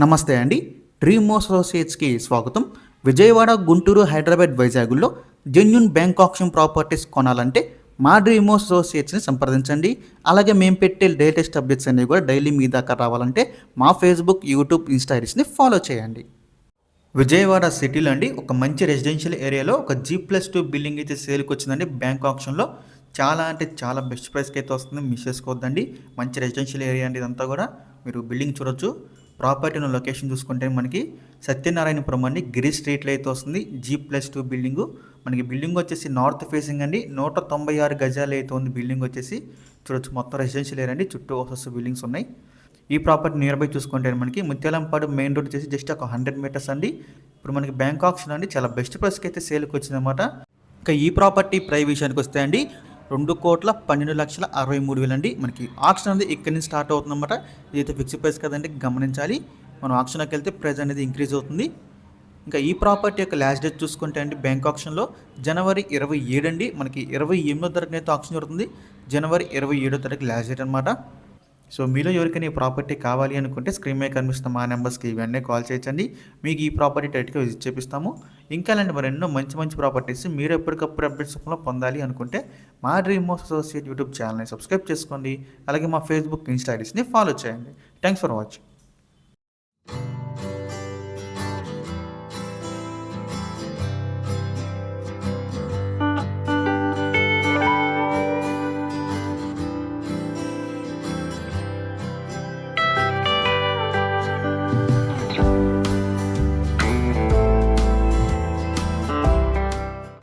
నమస్తే అండి. డ్రీమ్ అసోసియేట్స్కి స్వాగతం. విజయవాడ గుంటూరు హైదరాబాద్ వైజాగ్లో జెన్యున్ బ్యాంక్ ఆప్షన్ ప్రాపర్టీస్ కొనాలంటే మా డ్రీమ్ అసోసియేట్స్ని సంప్రదించండి. అలాగే మేము పెట్టే లేటెస్ట్ అప్డేట్స్ అనేవి కూడా డైలీ మీ దాకా రావాలంటే మా ఫేస్బుక్ యూట్యూబ్ ఇన్స్టాగ్రామ్స్ని ఫాలో చేయండి. విజయవాడ సిటీలో అండి ఒక మంచి రెసిడెన్షియల్ ఏరియాలో ఒక జీ ప్లస్ టూ బిల్డింగ్ అయితే సేల్కి వచ్చిందండి బ్యాంక్ ఆప్షన్లో. చాలా అంటే చాలా బెస్ట్ ప్రైస్కి అయితే వస్తుంది మిస్ చేసుకోవద్దండి. మంచి రెసిడెన్షియల్ ఏరియా అండి ఇదంతా కూడా. మీరు బిల్డింగ్ చూడొచ్చు. ప్రాపర్టీ ఉన్న లొకేషన్ చూసుకుంటే మనకి సత్యనారాయణపురం అండి గిరి స్ట్రీట్లో అయితే వస్తుంది. జీ ప్లస్ టూ బిల్డింగు మనకి బిల్డింగ్ వచ్చేసి నార్త్ ఫేసింగ్ అండి. నూట తొంభై ఆరు గజాలు అయితే ఉంది బిల్డింగ్ వచ్చేసి. చూడొచ్చు మొత్తం రెసిడెన్షియల్ ఏరియా అండి. చుట్టూ హౌసెస్ బిల్డింగ్స్ ఉన్నాయి. ఈ ప్రాపర్టీ నియర్ బై చూసుకుంటే మనకి ముత్యాలంపాడు మెయిన్ రోడ్ వచ్చేసి జస్ట్ ఒక హండ్రెడ్ మీటర్స్ అండి. ఇప్పుడు మనకి బ్యాంక్ ఆప్షన్ అండి. చాలా బెస్ట్ ప్రైస్కి అయితే సేల్కి వచ్చిందన్నమాట. ఇంకా ఈ ప్రాపర్టీ ప్రైస్ విషయానికి వస్తే అండి రెండు కోట్ల పన్నెండు లక్షల అరవై మూడు వేలు అండి మనకి ఆక్షన్ అనేది ఇక్కడి నుంచి స్టార్ట్ అవుతుందన్నమాట. ఇదైతే ఫిక్స్డ్ ప్రైస్ కదండి గమనించాలి. మనం ఆప్షన్కి వెళ్తే ప్రైస్ అనేది ఇంక్రీజ్ అవుతుంది. ఇంకా ఈ ప్రాపర్టీ యొక్క లాస్ట్ డేట్ చూసుకుంటే అండి బ్యాంక్ ఆప్షన్లో జనవరి ఇరవై ఏడు అండి. మనకి ఇరవై ఎనిమిదో తారీఖున అయితే ఆప్షన్ జరుగుతుంది. జనవరి ఇరవై ఏడో తారీఖు లాస్ట్ డేట్ అనమాట సో మీలో ఎవరికైనా ఈ ప్రాపర్టీ కావాలి అనుకుంటే స్క్రీన్ మీద కనిపిస్తున్న మా నెంబర్స్కి ఇవన్నీ కాల్ చేయొచ్చండి. మీకు ఈ ప్రాపర్టీ డైరెక్ట్గా విజిట్ చేపిస్తాము. ఇంకా అలాంటి మరి ఎన్నో మంచి మంచి ప్రాపర్టీస్ మీరు ఎప్పటికప్పుడు అప్డేట్స్ రూపంలో పొందాలి అనుకుంటే మా డ్రీమ్ అసోసియేట్ యూట్యూబ్ ఛానల్ని సబ్స్క్రైబ్ చేసుకోండి. అలాగే మా ఫేస్బుక్ ఇన్స్టాగ్రామ్స్ని ఫాలో చేయండి. Thanks for watching.